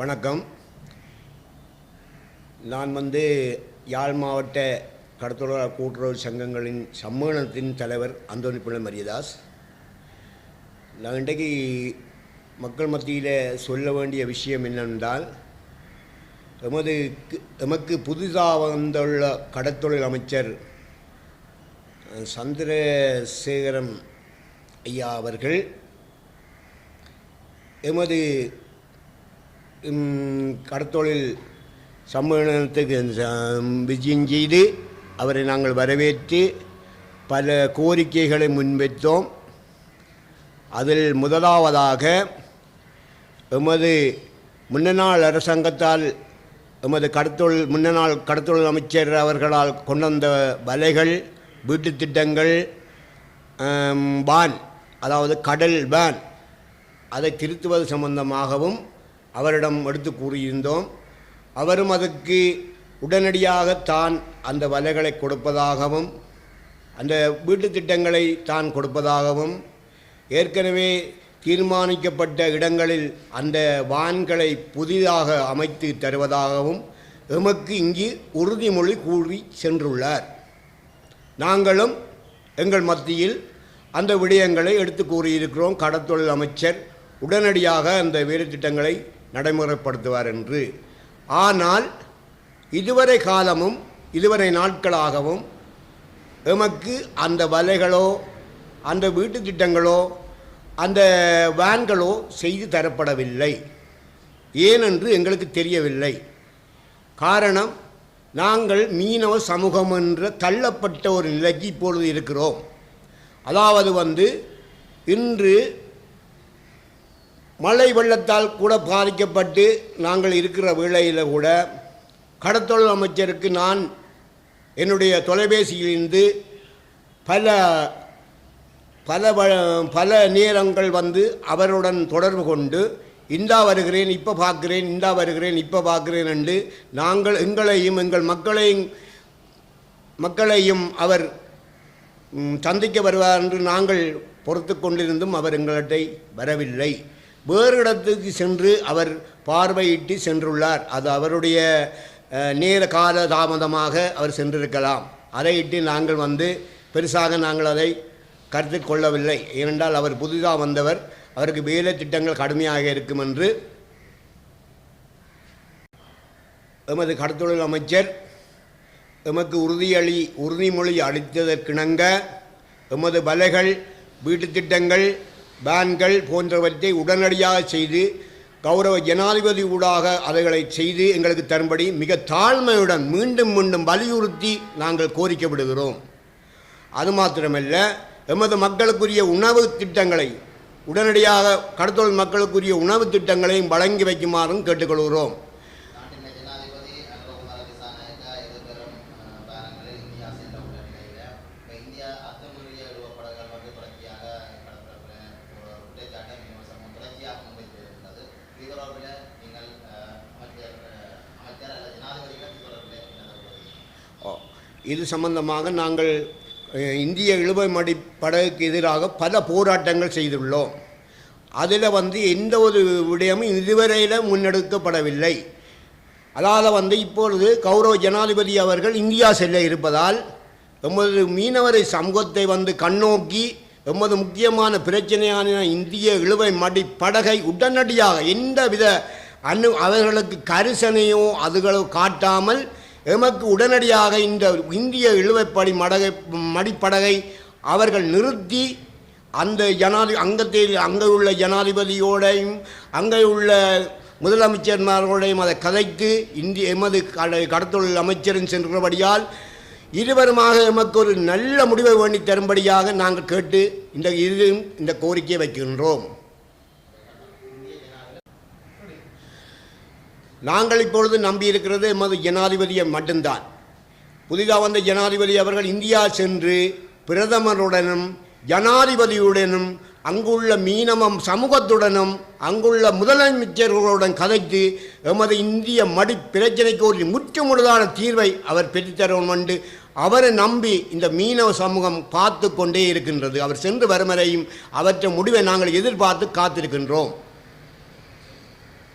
வணக்கம். நான் வந்து யாழ் மாவட்ட கடத்தொழிலாளர் கூட்டுறவு சங்கங்களின் சம்மேளனத்தின் தலைவர் அந்தோனி பிள்ளை மரியதாஸ். நான் இன்றைக்கு மக்கள் மத்தியில் சொல்ல வேண்டிய விஷயம் என்னென்றால் எமது எமக்கு புதிதாக வந்துள்ள கடத்தொழில் அமைச்சர் சந்திரசேகரம் ஐயா அவர்கள் எமது கடத்தொழில் சம்மேளனத்துக்கு ச- விஜயம் செய்து அவரை நாங்கள் வரவேற்று பல கோரிக்கைகளை முன்வைத்தோம் அதில் முதலாவதாக எமது முன்னநாள் அரசாங்கத்தால் எமது கடத்தொழில் முன்னநாள் கடத்தொழில் அமைச்சர் அவர்களால் கொண்டு வந்த வலைகள் வீட்டுத் திட்டங்கள் பான் அதாவது கடல் பான் அதை திருத்துவது சம்பந்தமாகவும் அவரிடம் எடுத்து கூறியிருந்தோம். அவரும் அதுக்கு உடனடியாக தான் அந்த வலைகளை கொடுப்பதாகவும் அந்த வீட்டு திட்டங்களை தான் கொடுப்பதாகவும் ஏற்கனவே தீர்மானிக்கப்பட்ட இடங்களில் அந்த வான்களை புதிதாக அமைத்து தருவதாகவும் எமக்கு இங்கு உறுதிமொழி கூறி சென்றுள்ளார். நாங்களும் எங்கள் மத்தியில் அந்த விடயங்களை எடுத்து கூறியிருக்கிறோம். கடத்தொழில் அமைச்சர் உடனடியாக அந்த வேலைத்திட்டங்களை நடைமுறைப்படுத்துவார் என்று ஆனால் இதுவரை காலமும் இதுவரை நாட்களாகவும் எமக்கு அந்த வலைகளோ அந்த வீட்டுத் திட்டங்களோ அந்த வேன்களோ செய்து தரப்படவில்லை. ஏனென்று எங்களுக்கு தெரியவில்லை. காரணம் நாங்கள் மீனவ சமூகம் என்ற தள்ளப்பட்ட ஒரு நிலைக்கு இப்பொழுது இருக்கிறோம். அதாவது வந்து இன்று மழை வெள்ளத்தால் கூட பாதிக்கப்பட்டு நாங்கள் இருக்கிற வேளையில் கூட கடத்தொழில் அமைச்சருக்கு நான் என்னுடைய தொலைபேசியிலிருந்து பல பல வ- பல நேரங்கள் வந்து அவருடன் தொடர்பு கொண்டு இந்தா வருகிறேன் இப்போ பார்க்கிறேன் இந்தா வருகிறேன் இப்போ பார்க்கிறேன் என்று நாங்கள் எங்களையும் எங்கள் மக்களையும் மக்களையும் அவர் சந்திக்க வருவார் என்று நாங்கள் பொறுத்து கொண்டிருந்தும் அவர் எங்களிடத்தை வரவில்லை. வேறு இடத்துக்கு சென்று அவர் பார்வையிட்டு சென்றுள்ளார். அது அவருடைய நேர கால தாமதமாக அவர் சென்றிருக்கலாம். அதையிட்டு நாங்கள் வந்து பெருசாக நாங்கள் அதை கருத்து கொள்ளவில்லை. ஏனென்றால் அவர் புதிதாக வந்தவர் அவருக்கு வேலை திட்டங்கள் கடுமையாக இருக்கும் என்று எமது கடத்தொழில் அமைச்சர் எமக்கு உறுதியளி உறுதிமொழி அளித்ததற்கிணங்க எமது வலைகள் வீட்டு திட்டங்கள் பேன்கள் போன்றவற்றை உடனடியாக செய்து கௌரவ ஜனாதிபதி ஊடாக அவைகளை செய்து எங்களுக்கு தரும்படி மிக தாழ்மையுடன் மீண்டும் மீண்டும் வலியுறுத்தி நாங்கள் கோரிக்கை விடுகிறோம் அது மாத்திரமல்ல எமது மக்களுக்குரிய உணவு திட்டங்களை உடனடியாக கடத்தொழில் மக்களுக்குரிய உணவு திட்டங்களையும் வழங்கி வைக்குமாறும் கேட்டுக்கொள்கிறோம். இது சம்பந்தமாக நாங்கள் இந்திய இழுவை மடி படகுக்கு எதிராக பல போராட்டங்கள் செய்துள்ளோம். அதில் வந்து எந்த ஒரு விடயமும் இதுவரையில் முன்னெடுக்கப்படவில்லை. அதாவது வந்து இப்பொழுது கௌரவ ஜனாதிபதி அவர்கள் இந்தியா செல்ல இருப்பதால் எமது மீனவரை சமூகத்தை வந்து கண்ணோக்கி எமது முக்கியமான பிரச்சனையான இந்திய இழுவை மடி படகை உடனடியாக எந்தவித அனு அவர்களுக்கு கரிசனையோ அதுகளோ காட்டாமல் எமக்கு உடனடியாக இந்த இந்திய இழுவைப்படி மடகை மடிப்படகை அவர்கள் நிறுத்தி அந்த ஜனாதி அங்கத்தில் அங்கே உள்ள ஜனாதிபதியோடையும் அங்கே உள்ள முதலமைச்சர்மாரோடையும் அதை கதைத்து இந்திய எமது கட- கடத்தொழில் அமைச்சரும் சென்றபடியால் இருவருமாக எமக்கு ஒரு நல்ல முடிவை வேண்டி தரும்படியாக நாங்கள் கேட்டு இந்த இது இந்த கோரிக்கையை வைக்கின்றோம். நாங்கள் இப்பொழுது நம்பியிருக்கிறது எமது ஜனாதிபதியை மட்டும்தான். புதிதாக வந்த ஜனாதிபதி அவர்கள் இந்தியா சென்று பிரதமருடனும் ஜனாதிபதியுடனும் அங்குள்ள மீனவம் சமூகத்துடனும் அங்குள்ள முதலமைச்சர்களுடன் கதைத்து எமது இந்திய மடி பிரச்சனைக்கு ஒரு முற்றுமுழுதான தீர்வை அவர் பெற்றுத்தரும் என்று அவரை நம்பி இந்த மீனவ சமூகம் பார்த்து கொண்டே இருக்கின்றது. அவர் சென்று வரும் வரையும் அவற்றை முடிவை நாங்கள் எதிர்பார்த்து காத்திருக்கின்றோம்.